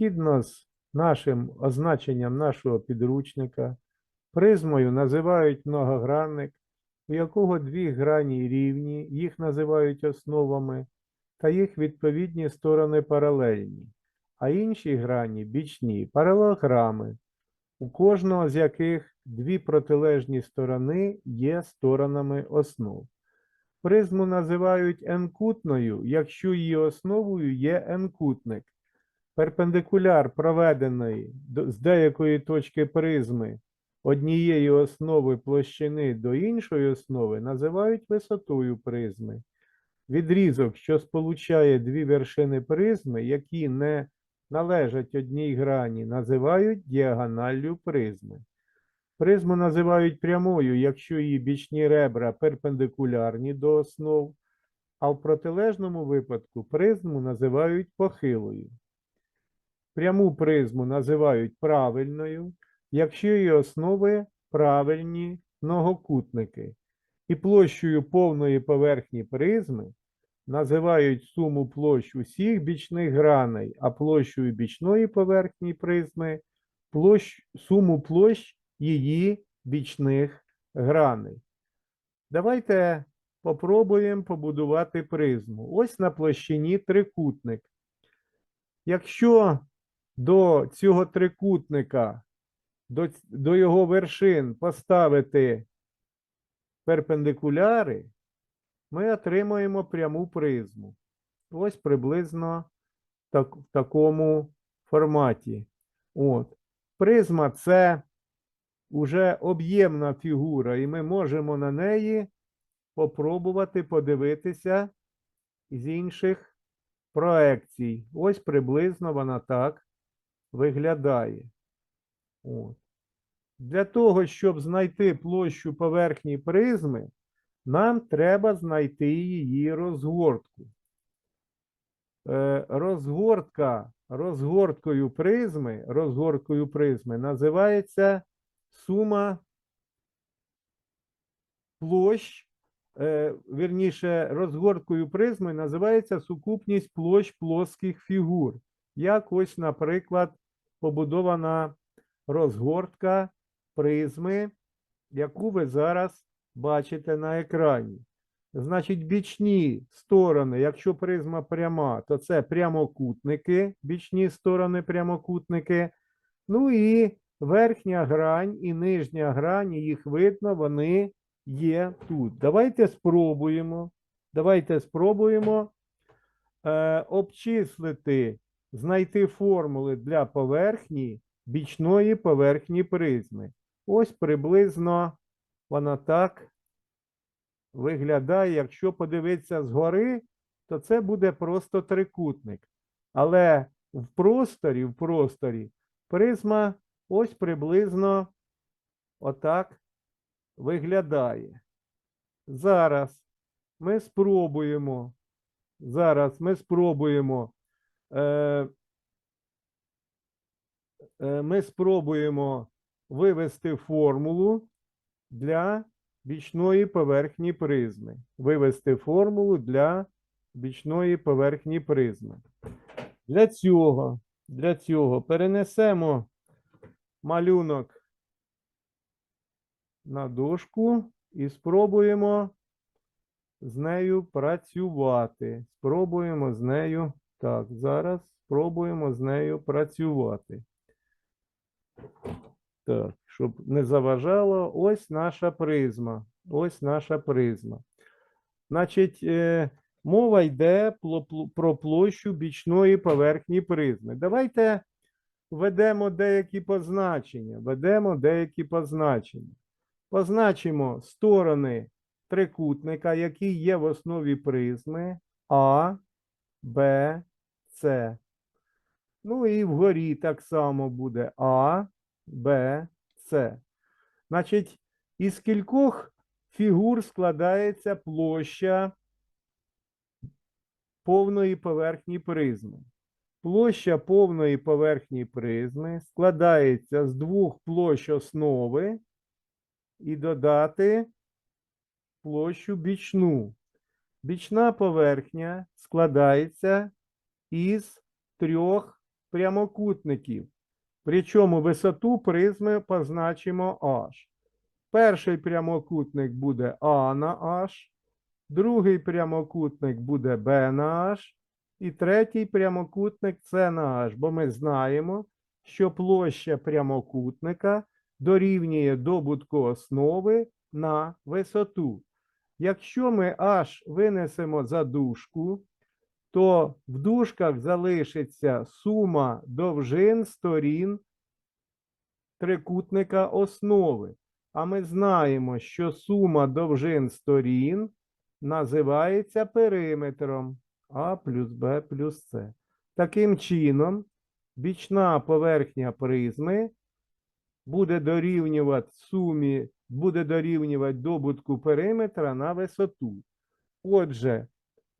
згідно з нашим означенням нашого підручника, призмою називають многогранник, у якого дві грані рівні, їх називають основами, та їх відповідні сторони паралельні, а інші грані бічні паралелограми, у кожного з яких дві протилежні сторони є сторонами основ. Призму називають n-кутною, якщо її основою є n-кутник. Перпендикуляр проведеної з деякої точки призми однієї основи площини до іншої основи називають висотою призми. Відрізок, що сполучає дві вершини призми, які не належать одній грані, називають діагоналлю призми. Призму називають прямою, якщо її бічні ребра перпендикулярні до основ, а в протилежному випадку призму називають похилою. Пряму призму називають правильною, якщо її основи правильні многокутники, і площею повної поверхні призми називають суму площ усіх бічних граней, а площею бічної поверхні призми площ, суму площ її бічних граней. Давайте попробуємо побудувати призму. Ось на площині трикутник. Якщо до цього трикутника, до, до його вершин поставити перпендикуляри, ми отримаємо пряму призму. Ось приблизно так, в такому форматі. От. Призма це уже об'ємна фігура, і ми можемо на неї попробувати подивитися з інших проекцій. Ось приблизно вона так виглядає. От. Для того, щоб знайти площу поверхні призми, нам треба знайти її розгортку. Е, Розгортка розгорткою призми, розгорткою призми називається сума площ, е, вірніше, розгорткою призми називається сукупність площ плоских фігур. Як ось, наприклад, побудована розгортка призми, яку ви зараз бачите на екрані. Значить, бічні сторони, якщо призма пряма, то це прямокутники, бічні сторони прямокутники. Ну і верхня грань і нижня грань, їх видно, вони є тут. Давайте спробуємо. Давайте спробуємо е, обчислити, знайти формули для поверхні бічної поверхні призми. Ось приблизно вона так виглядає. Якщо подивитися згори, то це буде просто трикутник. Але в просторі, в просторі призма ось приблизно отак виглядає. Зараз ми спробуємо. Зараз ми спробуємо. Е, е, ми спробуємо вивести формулу для бічної поверхні призми. Вивести формулу для бічної поверхні призми. Для цього, для цього перенесемо малюнок на дошку і спробуємо з нею працювати. Спробуємо з нею. Так, зараз спробуємо з нею працювати. Так, щоб не заважало, ось наша призма. Ось наша призма. Значить, е, мова йде про площу бічної поверхні призми. Давайте введемо деякі позначення. Введемо деякі позначення. Позначимо сторони трикутника, які є в основі призми А, Б, С. Ну і вгорі так само буде А, Б, С. Значить, із кількох фігур складається площа повної поверхні призми. Площа повної поверхні призми складається з двох площ основи і додати площу бічну. Бічна поверхня складається із трьох прямокутників. Причому висоту призми позначимо H. Перший прямокутник буде А на H, другий прямокутник буде Б на H, і третій прямокутник С на H, бо ми знаємо, що площа прямокутника дорівнює добутку основи на висоту. Якщо ми H винесемо за дужку, то в дужках залишиться сума довжин сторін трикутника основи. А ми знаємо, що сума довжин сторін називається периметром А плюс Б плюс С. Таким чином, бічна поверхня призми буде дорівнювати сумі, буде дорівнювати добутку периметра на висоту. Отже,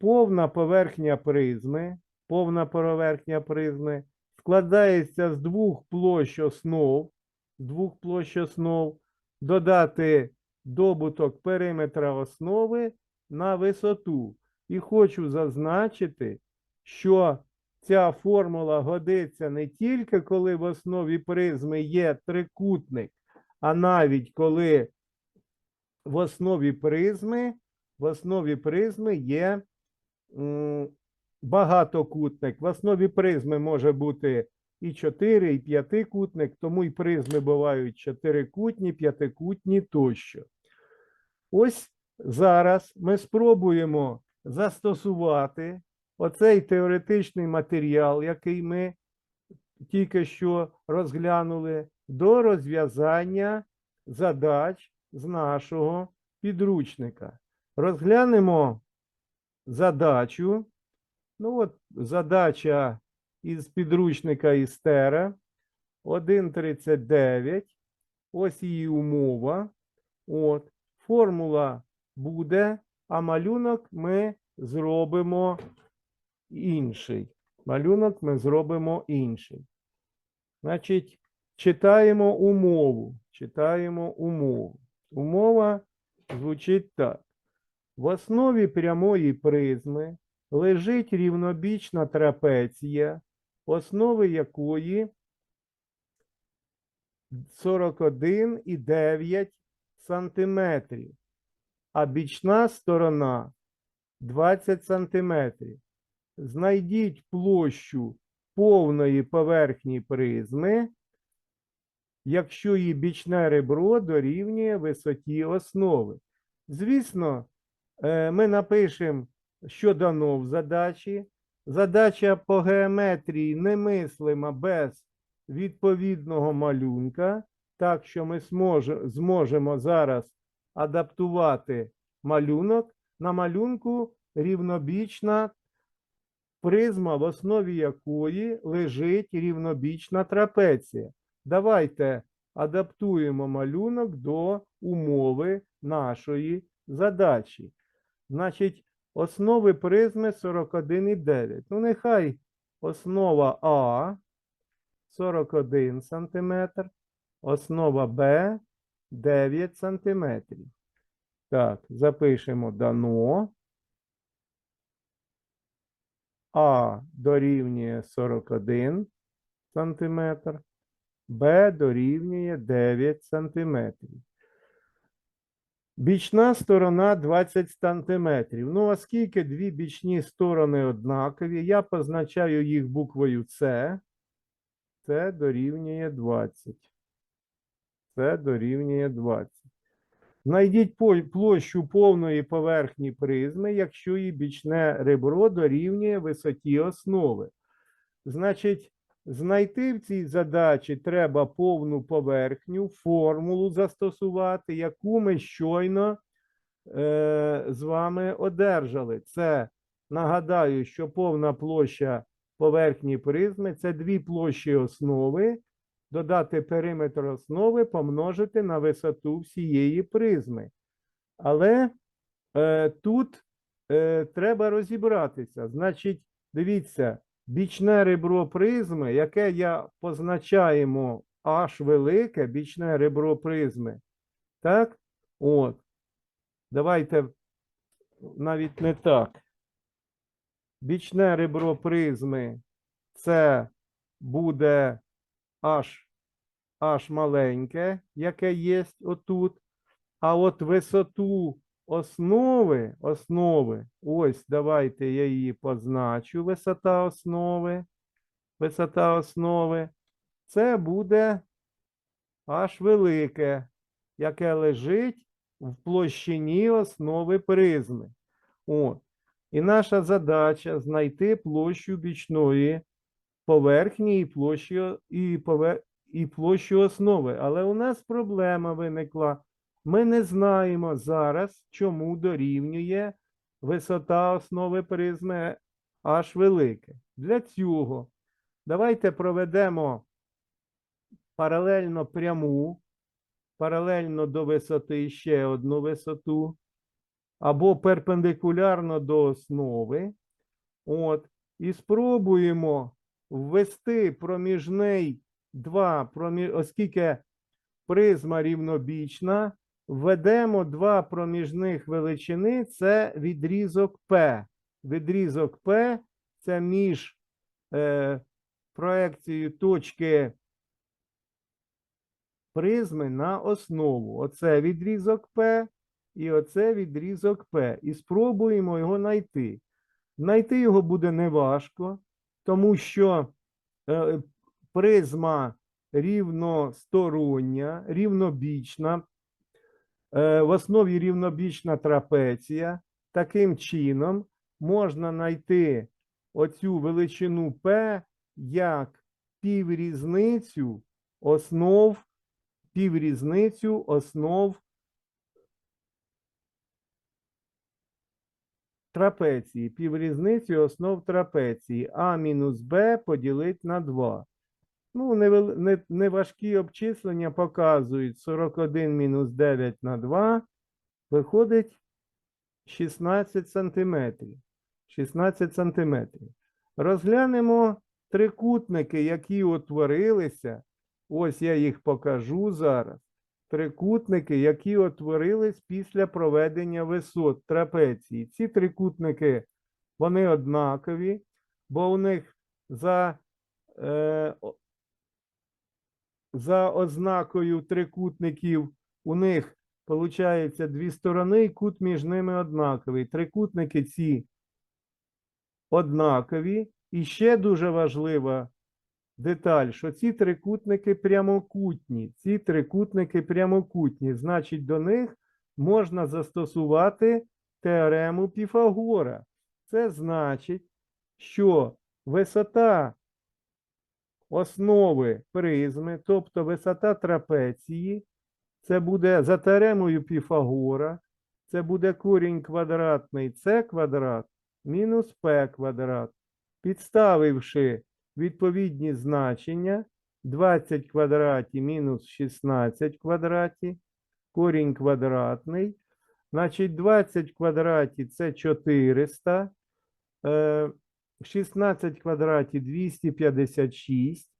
повна поверхня призми, повна поверхня призми складається з двох площ основ, з двох площ основ, додати добуток периметра основи на висоту. І хочу зазначити, що ця формула годиться не тільки коли в основі призми є трикутник, а навіть коли в основі призми, в основі призми є багатокутник. В основі призми може бути і 4, і п'ятикутник, тому і призми бувають чотирикутні, п'ятикутні тощо. Ось зараз ми спробуємо застосувати оцей теоретичний матеріал, який ми тільки що розглянули, до розв'язання задач з нашого підручника. Розглянемо задачу. Ну, от задача із підручника Істера 1.39. Ось її умова. От. Формула буде, а малюнок ми зробимо інший. Малюнок ми зробимо інший. Значить, читаємо умову. Читаємо умову. Умова звучить так. В основі прямої призми лежить рівнобічна трапеція, основи якої 41,9 сантиметрів, а бічна сторона 20 сантиметрів. Знайдіть площу повної поверхні призми, якщо її бічне ребро дорівнює висоті основи. Звісно, ми напишемо, що дано в задачі. Задача по геометрії немислима без відповідного малюнка, так що ми зможемо зараз адаптувати малюнок. На малюнку рівнобічна призма, в основі якої лежить рівнобічна трапеція. Давайте адаптуємо малюнок до умови нашої задачі. Значить, основи призми 41,9. Ну, нехай основа А 41 см, основа Б 9 см. Так, запишемо дано. А дорівнює 41 см, Б дорівнює 9 см. Бічна сторона 20 см. Ну, оскільки дві бічні сторони однакові, я позначаю їх буквою С. Це дорівнює 20. Це дорівнює 20. Знайдіть площу повної поверхні призми, якщо її бічне ребро дорівнює висоті основи. Значить, знайти в цій задачі треба повну поверхню, формулу застосувати, яку ми щойно е, з вами одержали. Це нагадаю, що повна площа поверхні призми це дві площі основи додати периметр основи, помножити на висоту всієї призми. Але е, тут е, треба розібратися. Значить, дивіться, бічне ребро призми, яке я позначаємо H велике, бічне ребро призми. Так? От. Давайте навіть не так. Бічне ребро призми це буде аж, аж маленьке, яке є отут. А от висоту основи, основи, ось давайте я її позначу, висота основи, висота основи, це буде аж велике, яке лежить в площині основи призми. От. І наша задача знайти площу бічної поверхні і площу, і, повер... і площу основи. Але у нас проблема виникла. Ми не знаємо зараз, чому дорівнює висота основи призми аж велике. Для цього давайте проведемо паралельно пряму, паралельно до висоти ще одну висоту, або перпендикулярно до основи. От, і спробуємо ввести проміжний 2, промі... оскільки призма рівнобічна, введемо два проміжних величини, це відрізок P. Відрізок P це між е, проекцією точки призми на основу. Оце відрізок P і оце відрізок P. І спробуємо його знайти. Знайти його буде неважко, тому що е, призма рівностороння, рівнобічна, в основі рівнобічна трапеція. Таким чином можна знайти оцю величину P як піврізницю основ, піврізницю основ трапеції, піврізницю основ трапеції А мінус Б поділити на 2. Ну, невел- не, не обчислення показують 41 мінус 9 на 2, виходить 16 сантиметрів. 16 сантиметрів. Розглянемо трикутники, які утворилися. Ось я їх покажу зараз. Трикутники, які утворились після проведення висот трапеції. Ці трикутники, вони однакові, бо у них за, е, за ознакою трикутників у них виходить дві сторони, і кут між ними однаковий. Трикутники ці однакові. І ще дуже важлива деталь, що ці трикутники прямокутні. Ці трикутники прямокутні. Значить, до них можна застосувати теорему Піфагора. Це значить, що висота основи призми, тобто висота трапеції, це буде за теоремою Піфагора, це буде корінь квадратний С квадрат мінус П квадрат. Підставивши відповідні значення 20 в квадраті мінус 16 в квадраті, корінь квадратний. Значить, 20 в квадраті це 400, е, 16 в квадраті 256.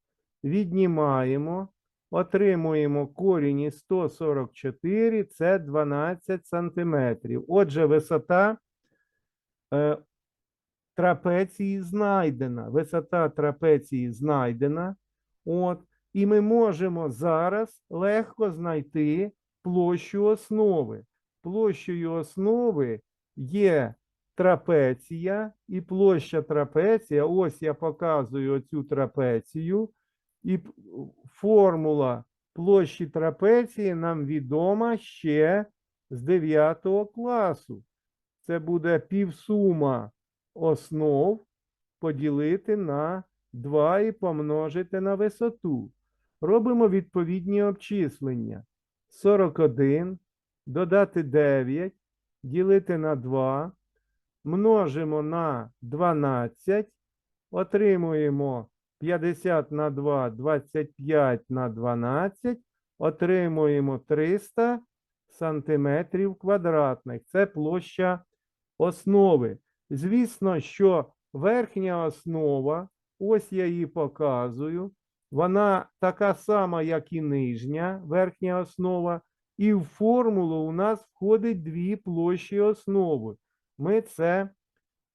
Віднімаємо, отримуємо корінь із 144, це 12 сантиметрів. Отже, висота е, трапеції знайдена. Висота трапеції знайдена. От, і ми можемо зараз легко знайти площу основи. Площею основи є трапеція і площа трапеція. Ось я показую оцю трапецію. І формула площі трапеції нам відома ще з 9 класу. Це буде півсума основ поділити на 2 і помножити на висоту. Робимо відповідні обчислення. 41 додати 9, ділити на 2, множимо на 12, отримуємо 50 на 2, 25 на 12, отримуємо 300 сантиметрів квадратних. Це площа основи. Звісно, що верхня основа, ось я її показую, вона така сама, як і нижня верхня основа, і в формулу у нас входить дві площі основи. Ми це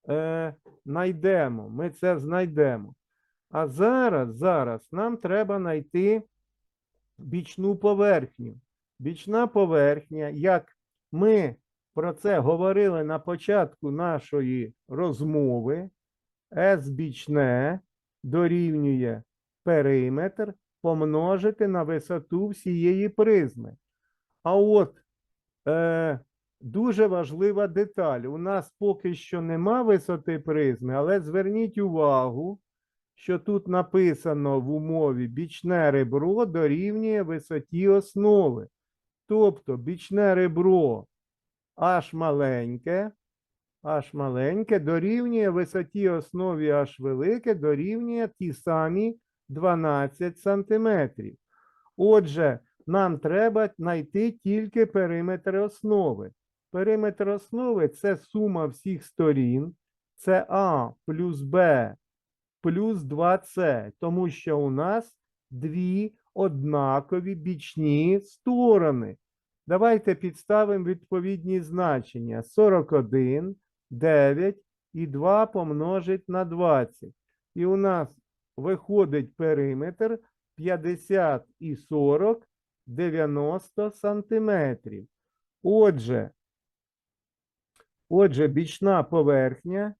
е, знайдемо, ми це знайдемо. А зараз, зараз нам треба знайти бічну поверхню. Бічна поверхня, як ми про це говорили на початку нашої розмови, S бічне дорівнює периметр помножити на висоту всієї призми. А от е, дуже важлива деталь. У нас поки що нема висоти призми, але зверніть увагу, що тут написано в умові бічне ребро дорівнює висоті основи. Тобто бічне ребро аж маленьке, аж маленьке дорівнює висоті основі аж велике, дорівнює ті самі 12 сантиметрів. Отже, нам треба знайти тільки периметр основи. Периметр основи це сума всіх сторін, це А плюс Б плюс 2С, тому що у нас дві однакові бічні сторони. Давайте підставимо відповідні значення. 41, 9 і 2 помножить на 20. І у нас виходить периметр 50 і 40 90 сантиметрів. Отже, отже, бічна поверхня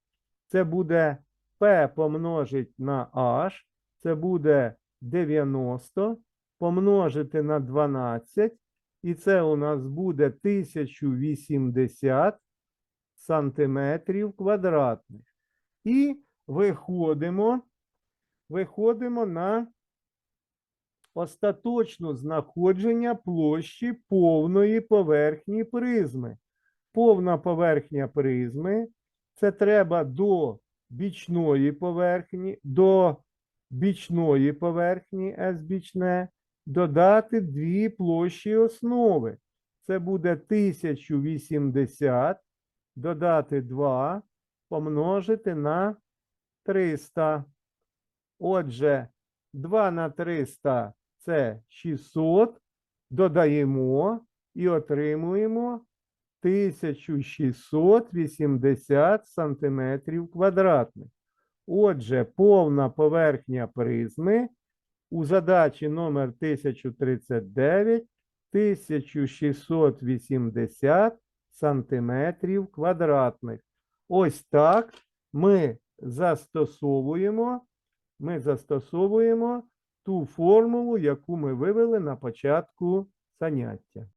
це буде P помножить на H, це буде 90 помножити на 12, і це у нас буде 1080 сантиметрів квадратних. І виходимо, виходимо на остаточне знаходження площі повної поверхні призми. Повна поверхня призми це треба до бічної поверхні, до бічної поверхні S бічне додати дві площі основи. Це буде 1080 додати 2 помножити на 300. Отже, 2 на 300 це 600. Додаємо і отримуємо 1680 сантиметрів квадратних. Отже, повна поверхня призми у задачі номер 1039 1680 сантиметрів квадратних. Ось так ми застосовуємо, ми застосовуємо ту формулу, яку ми вивели на початку заняття.